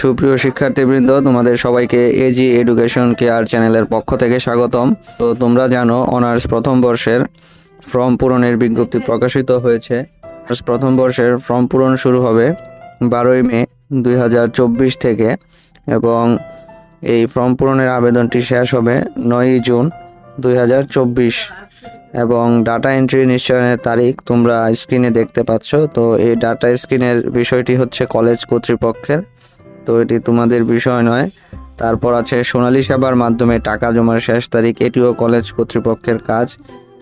সুপ্রিয় শিক্ষার্থীবৃন্দ, তোমাদের সবাইকে এজি এডুকেশন কেয়ার চ্যানেলের পক্ষ থেকে স্বাগতম। তো তোমরা জানো, অনার্স প্রথম বর্ষের ফর্ম পূরণের বিজ্ঞপ্তি প্রকাশিত হয়েছে। অনার্স প্রথম বর্ষের ফর্ম পূরণ শুরু হবে বারোই মে দুই হাজার চব্বিশ থেকে এবং এই ফর্ম পূরণের আবেদনটি শেষ হবে নয়ই জুন দুই হাজার চব্বিশ। এবং ডাটা এন্ট্রি নিশ্চয়নের তারিখ তোমরা স্ক্রিনে দেখতে পাচ্ছ। তো এই ডাটা স্ক্রিনের বিষয়টি হচ্ছে কলেজ কর্তৃপক্ষের তো এটি তোমাদের বিষয় নয়। তারপর আছে, সোনালী সেবার মাধ্যমে টাকা জমার শেষ তারিখ, এটিও কলেজ কর্তৃপক্ষের কাজ।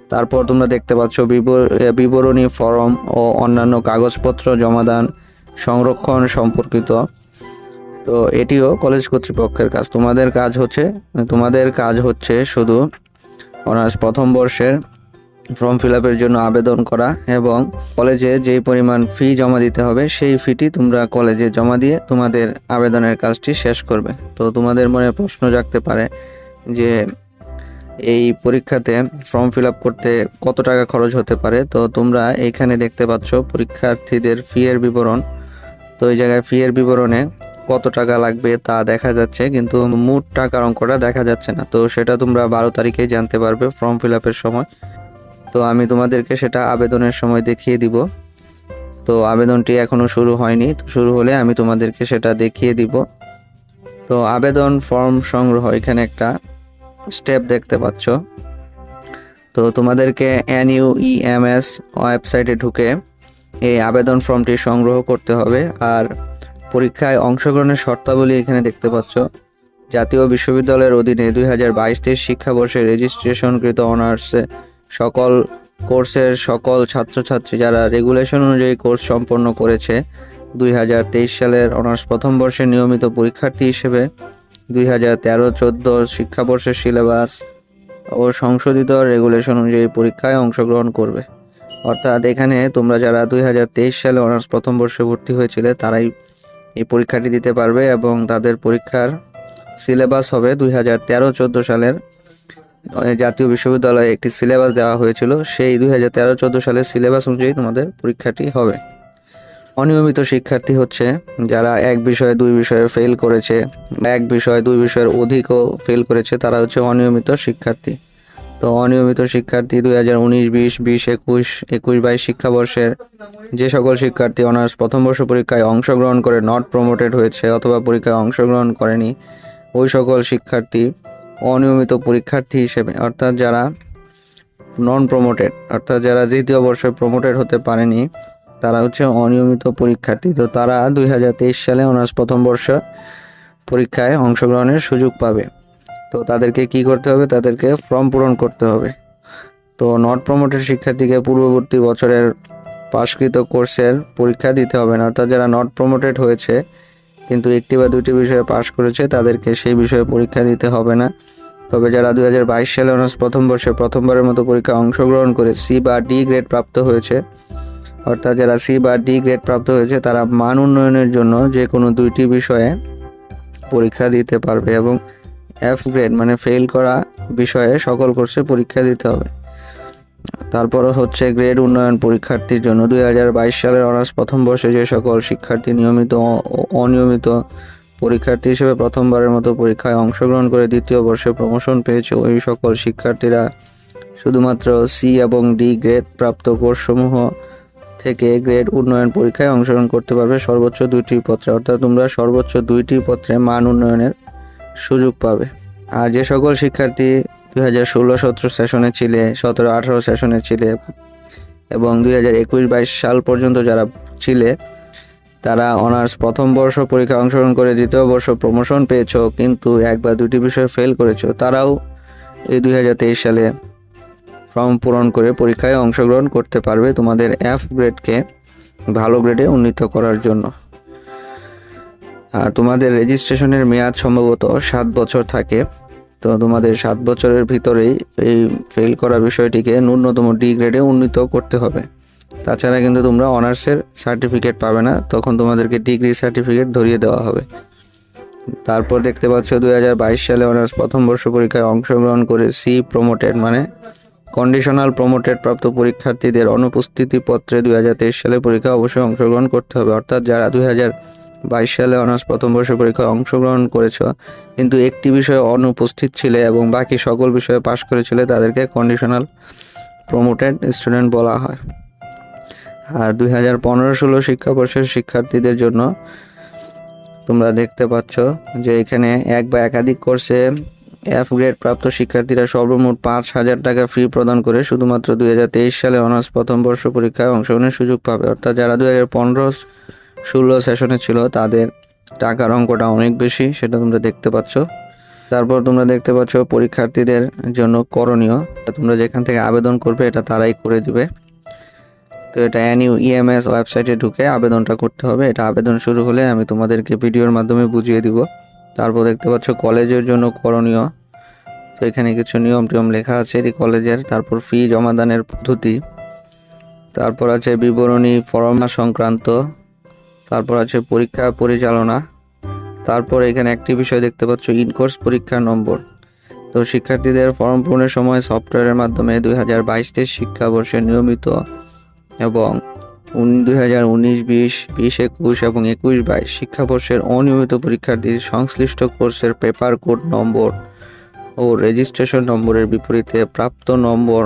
তারপর তোমরা দেখতে পাচ্ছ, বিবর- বিবরণী ফর্ম ও অন্যান্য কাগজপত্র জমাদান সংরক্ষণ সম্পর্কিত। তো এটিও কলেজ কর্তৃপক্ষের কাজ। তোমাদের কাজ হচ্ছে, তোমাদের কাজ হচ্ছে শুধু অনার্স প্রথম বর্ষের ফর্ম ফিল আপের জন্য আবেদন করা এবং কলেজে যেই পরিমাণ ফি জমা দিতে হবে, সেই ফিটি তোমরা কলেজে জমা দিয়ে তোমাদের আবেদনের কাজটি শেষ করবে। তো তোমাদের মনে প্রশ্ন জাগতে পারে যে এই পরীক্ষাতে ফর্ম ফিল আপ করতে কত টাকা খরচ হতে পারে? তো তোমরা এইখানে দেখতে পাচ্ছ পরীক্ষার্থীদের ফি এর বিবরণ। তো এই জায়গায় ফি এর বিবরণে কত টাকা লাগবে তা দেখা যাচ্ছে, কিন্তু মোট টাকার অঙ্কটা দেখা যাচ্ছে না। তো সেটা তোমরা বারো তারিখেই জানতে পারবে ফর্ম ফিল আপের সময়। তো আমি তোমাদেরকে সেটা আবেদনের সময় দেখিয়ে দিব। তো আবেদনটি এখনও শুরু হয়নি, তো শুরু হলে আমি তোমাদেরকে সেটা দেখিয়ে দিব। তো আবেদন ফর্ম সংগ্রহ, এখানে একটা স্টেপ দেখতে পাচ্ছ। তো তোমাদেরকে এন ইউ এম এস ওয়েবসাইটে ঢুকে এই আবেদন ফর্মটি সংগ্রহ করতে হবে। আর পরীক্ষায় অংশগ্রহণের শর্তাবলী এখানে দেখতে পাচ্ছ। জাতীয় বিশ্ববিদ্যালয়ের অধীনে দুই হাজার বাইশ তেইশ শিক্ষাবর্ষে রেজিস্ট্রেশনকৃত অনার্সে সকল কোর্সের সকল ছাত্রছাত্রী যারা রেগুলেশন অনুযায়ী কোর্স সম্পন্ন করেছে, দুই হাজার তেইশ সালের অনার্স প্রথম বর্ষের নিয়মিত পরীক্ষার্থী হিসেবে, দুই হাজার তেরো চোদ্দ শিক্ষাবর্ষের সিলেবাস ও সংশোধিত রেগুলেশন অনুযায়ী পরীক্ষায় অংশগ্রহণ করবে। অর্থাৎ এখানে তোমরা যারা দুই হাজার তেইশ সালে অনার্স প্রথম বর্ষে ভর্তি হয়েছিলে, তারাই এই পরীক্ষাটি দিতে পারবে এবং তাদের পরীক্ষার সিলেবাস হবে দুই হাজার তেরো চোদ্দ সালের জাতীয় বিশ্ববিদ্যালয়ে একটি সিলেবাস দেওয়া হয়েছিল, সেই দুই হাজার তেরো চোদ্দ সালের সিলেবাস অনুযায়ী তোমাদের পরীক্ষাটি হবে। অনিয়মিত শিক্ষার্থী হচ্ছে যারা এক বিষয়ে দুই বিষয়ে ফেল করেছে, এক বিষয়ে দুই বিষয়ের অধিকও ফেল করেছে, তারা হচ্ছে অনিয়মিত শিক্ষার্থী। তো অনিয়মিত শিক্ষার্থী দুই হাজার উনিশ, বিশ বিশ, একুশ একুশ বাইশ শিক্ষাবর্ষের যে সকল শিক্ষার্থী অনার্স প্রথম বর্ষ পরীক্ষায় অংশগ্রহণ করে নট প্রমোটেড হয়েছে অথবা পরীক্ষায় অংশগ্রহণ করেনি, ওই সকল শিক্ষার্থী অনিয়মিত পরীক্ষার্থী হিসেবে, অর্থাৎ যারা নন প্রমোটেড অর্থাৎ যারা দ্বিতীয় বর্ষে প্রমোটেড হতে পারেনি, তারা হচ্ছে অনিয়মিত পরীক্ষার্থী। তো তারা দুই হাজার তেইশ সালে অনার্স প্রথম বর্ষ পরীক্ষায় অংশগ্রহণের সুযোগ পাবে। তো তাদেরকে কি করতে হবে? তাদেরকে ফর্ম পূরণ করতে হবে। তো নট প্রমোটেড শিক্ষার্থীকে পূর্ববর্তী বছরের পাশকৃত কোর্সের পরীক্ষা দিতে হবে না। অর্থাৎ যারা নট প্রমোটেড হয়েছে কিন্তু একটি বা দুটি বিষয়ে পাশ করেছে, তাদেরকে সেই বিষয়ে পরীক্ষা দিতে হবে না। তবে যারা দু হাজার বাইশ সালে অনার্স প্রথম বর্ষে প্রথমবারের মতো পরীক্ষায় অংশগ্রহণ করে সি বা ডি গ্রেড প্রাপ্ত হয়েছে, অর্থাৎ যারা সি বা ডি গ্রেড প্রাপ্ত হয়েছে, তারা মান উন্নয়নের জন্য যে কোনো দুইটি বিষয়ে পরীক্ষা দিতে পারবে এবং এফ গ্রেড মানে ফেল করা বিষয়ে সকল কোর্সে পরীক্ষা দিতে হবে। তারপর হচ্ছে গ্রেড উন্নয়ন পরীক্ষার্থীর জন্য দুই হাজার বাইশ সালের অনার্স প্রথম বর্ষে যে সকল শিক্ষার্থী নিয়মিত অনিয়মিত পরীক্ষার্থী হিসেবে প্রথমবারের মতো পরীক্ষায় অংশগ্রহণ করে দ্বিতীয় বর্ষে প্রমোশন পেয়েছে, ওই সকল শিক্ষার্থীরা শুধুমাত্র সি এবং ডি গ্রেড প্রাপ্ত কোর্সসমূহ থেকে গ্রেড উন্নয়ন পরীক্ষায় অংশগ্রহণ করতে পারবে। সর্বোচ্চ দুইটি পত্রে, অর্থাৎ তোমরা সর্বোচ্চ দুইটি পত্রে মান উন্নয়নের সুযোগ পাবে। আর যে সকল শিক্ষার্থী দুই হাজার ষোলো সতেরো সেশনে ছিলে, সতেরো আঠারো সেশনে ছিলে এবং দুই হাজার একুশ বাইশ সাল পর্যন্ত যারা ছিলে, তারা অনার্স প্রথম বর্ষ পরীক্ষা অংশগ্রহণ করে দ্বিতীয় বর্ষ প্রমোশন পেয়েছ, কিন্তু এক বা দুটি বিষয়ে ফেল করেছ। তারাও এই দুই হাজার তেইশ সালে ফর্ম পূরণ করে পরীক্ষায় অংশগ্রহণ করতে পারবে তোমাদের এফ গ্রেডকে ভালো গ্রেডে উন্নীত করার জন্য। আর তোমাদের রেজিস্ট্রেশনের মেয়াদ সম্ভবত সাত বছর থাকে। তো তোমাদের সাত বছরের ভিতরেই এই ফেল করা বিষয়টিকে ন্যূনতম ডি গ্রেডে উন্নীত করতে হবে। তাছাড়া কিন্তু তোমরা অনার্সের সার্টিফিকেট পাবে না, তখন তোমাদেরকে ডিগ্রি সার্টিফিকেট ধরিয়ে দেওয়া হবে। তারপর দেখতে পাচ্ছ দুই হাজার বাইশ সালে অনার্স প্রথম বর্ষ পরীক্ষায় অংশগ্রহণ করে সি প্রমোটেড মানে কন্ডিশনাল প্রমোটেড প্রাপ্ত পরীক্ষার্থীদের অনুপস্থিতি পত্রে দুই হাজার তেইশ সালে পরীক্ষা অবশ্যই অংশগ্রহণ করতে হবে। অর্থাৎ যারা দুই হাজার বাইশ সালে অনার্স প্রথম বর্ষ পরীক্ষায় অংশগ্রহণ করেছ, কিন্তু একটি বিষয়ে অনুপস্থিত ছিলে এবং বাকি সকল বিষয়ে পাশ করেছিলে তাদেরকে কন্ডিশনাল প্রমোটেড স্টুডেন্ট বলা হয়। আর দুই হাজার পনেরো ষোলো শিক্ষাবর্ষের শিক্ষার্থীদের জন্য তোমরা দেখতে পাচ্ছ যে এখানে এক বা একাধিক কোর্সে এফ গ্রেড প্রাপ্ত শিক্ষার্থীরা সর্বমোট পাঁচ হাজার টাকা ফি প্রদান করে শুধুমাত্র দুই হাজার তেইশ সালে অনার্স প্রথম বর্ষ পরীক্ষায় অংশগ্রহণের সুযোগ পাবে। অর্থাৎ যারা দুই হাজার পনেরো ষোলো সেশনে ছিল, তাদের টাকার অঙ্কটা অনেক বেশি, সেটা তোমরা দেখতে পাচ্ছ। তারপর তোমরা দেখতে পাচ্ছ পরীক্ষার্থীদের জন্য করণীয়। তোমরা যেখান থেকে আবেদন করবে, এটা তারাই করে দিবে। তো এটা অ্যানিউ ইএমএস ওয়েবসাইটে ঢুকে আবেদনটা করতে হবে। এটা আবেদন শুরু হলে আমি তোমাদেরকে ভিডিওর মাধ্যমে বুঝিয়ে দিব। তারপর দেখতে পাচ্ছ কলেজের জন্য করণীয়। তো এখানে কিছু নিয়ম টিয়ম লেখা আছে এটি কলেজের। তারপর ফি জমাদানের পদ্ধতি। তারপর আছে বিবরণী ফরমা সংক্রান্ত। তারপর আছে পরীক্ষা পরিচালনা। তারপর এখানে একটি বিষয় দেখতে পাচ্ছ, ইনকোর্স পরীক্ষার নম্বর। তো শিক্ষার্থীদের ফর্ম পূরণের সময় সফটওয়্যারের মাধ্যমে দুই হাজার বাইশ তেইশ শিক্ষাবর্ষে নিয়মিত এবং দুই হাজার উনিশ, বিশ বিশ, একুশ এবং একুশ বাইশ শিক্ষাবর্ষের অনিয়মিত পরীক্ষার্থীর সংশ্লিষ্ট কোর্সের পেপার কোড নম্বর ও রেজিস্ট্রেশন নম্বরের বিপরীতে প্রাপ্ত নম্বর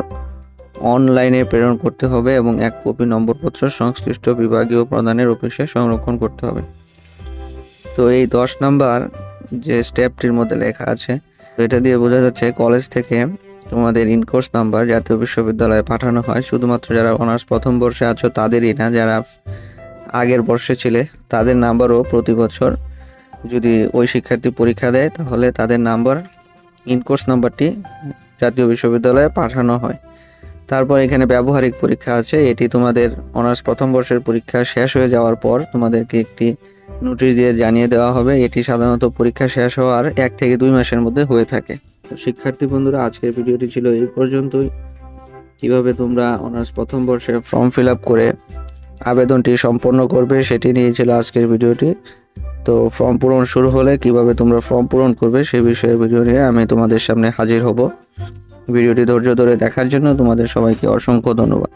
অনলাইনে প্রেরণ করতে হবে এবং এক কপি নম্বরপত্র সংশ্লিষ্ট বিভাগীয় প্রদানের অফিসে সংরক্ষণ করতে হবে। তো এই দশ নাম্বার যে স্টেপটির মধ্যে লেখা আছে, তো এটা দিয়ে বোঝা যাচ্ছে কলেজ থেকে তোমাদের ইনকোর্স নাম্বার জাতীয় বিশ্ববিদ্যালয়ে পাঠানো হয়। শুধুমাত্র যারা অনার্স প্রথম বর্ষে আছো তাদেরই না, যারা আগের বর্ষে ছিলে তাদের নাম্বারও প্রতি বছর যদি ওই শিক্ষার্থী পরীক্ষা দেয় তাহলে তাদের নাম্বার, ইনকোর্স নাম্বারটি জাতীয় বিশ্ববিদ্যালয়ে পাঠানো হয়। তারপর এখানে ব্যবহারিক পরীক্ষা আছে। এটি তোমাদের অনার্স প্রথম বর্ষের পরীক্ষা শেষ হয়ে যাওয়ার পর তোমাদেরকে একটি নোটিশ দিয়ে জানিয়ে দেওয়া হবে। এটি সাধারণত পরীক্ষা শেষ হওয়ার এক থেকে দুই মাসের মধ্যে হয়ে থাকে। শিক্ষার্থী বন্ধুরা, আজকের ভিডিওটি ছিল এই পর্যন্তই। কীভাবে তোমরা অনার্স প্রথম বর্ষে ফর্ম ফিল আপ করে আবেদনটি সম্পন্ন করবে সেটি নিয়ে ছিল আজকের ভিডিওটি। তো ফর্ম পূরণ শুরু হলে কীভাবে তোমরা ফর্ম পূরণ করবে সে বিষয়ে ভিডিও নিয়ে আমি তোমাদের সামনে হাজির হব। ভিডিওটি ধৈর্য ধরে দেখার জন্য তোমাদের সবাইকে অসংখ্য ধন্যবাদ।